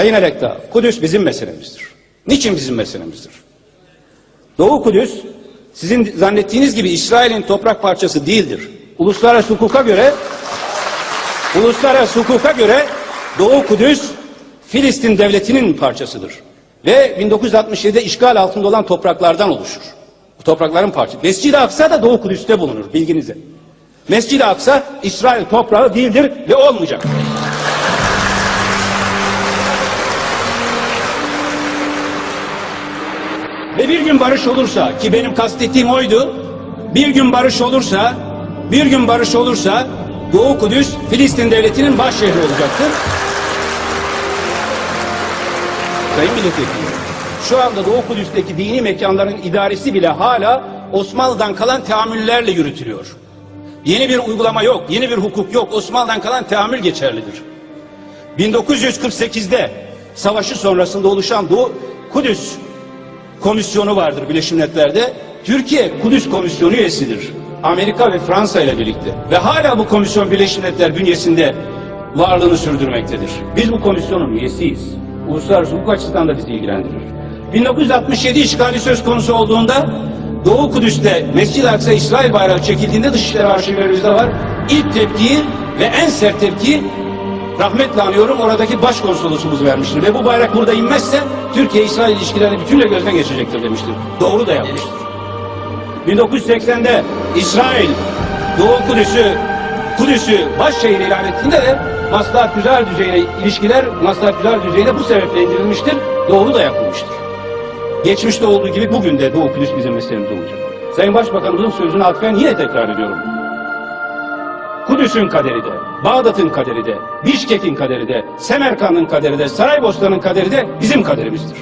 Sayın Elekta, Kudüs bizim meselemizdir. Niçin bizim meselemizdir? Doğu Kudüs, sizin zannettiğiniz gibi İsrail'in toprak parçası değildir. Uluslararası hukuka göre, uluslararası hukuka göre Doğu Kudüs, Filistin devletinin parçasıdır. Ve 1967'de işgal altında olan topraklardan oluşur. Bu toprakların parçası. Mescid-i Aksa da Doğu Kudüs'te bulunur, bilginize. Mescid-i Aksa, İsrail toprağı değildir ve olmayacak. Ve bir gün barış olursa ki benim kastettiğim oydu. Bir gün barış olursa, bir gün barış olursa Doğu Kudüs Filistin devletinin baş şehri olacaktır. Sayın milletvekili, şu anda Doğu Kudüs'teki dini mekanların idaresi bile hala Osmanlı'dan kalan teamüllerle yürütülüyor. Yeni bir uygulama yok, yeni bir hukuk yok. Osmanlı'dan kalan teamül geçerlidir. 1948'de savaşı sonrasında oluşan Doğu Kudüs komisyonu vardır Birleşmiş Milletler'de. Türkiye Kudüs Komisyonu üyesidir. Amerika ve Fransa ile birlikte. Ve hala bu komisyon Birleşmiş Milletler bünyesinde varlığını sürdürmektedir. Biz bu komisyonun üyesiyiz. Uluslararası hukuk açısından da bizi ilgilendirir. 1967 işgali söz konusu olduğunda Doğu Kudüs'te Mescid-i Aksa İsrail bayrağı çekildiğinde Dışişleri arşivlerimizde var. İlk tepkiyi ve en sert tepki rahmetle anıyorum oradaki başkonsolosumuz vermiştir. Ve bu bayrak burada inmezse Türkiye-İsrail ilişkilerini bütünle gözden geçirecektir demiştir. Doğru da yapmıştır. 1980'de İsrail Doğu Kudüs'ü Kudüs'ü baş şehir ilan ettiğinde de maslahat güzel düzeyine ilişkiler maslahat güzel düzeyine bu sebeple indirilmiştir. Doğru da yapılmıştır. Geçmişte olduğu gibi bugün de Doğu Kudüs bizim meselemiz olacak. Sayın Başbakanımızın sözünü atfen yine tekrar ediyorum. Kudüs'ün kaderi de, Bağdat'ın kaderi de, Bişkek'in kaderi de, Semerkant'ın kaderi de, Saraybosna'nın kaderi de bizim kaderimizdir.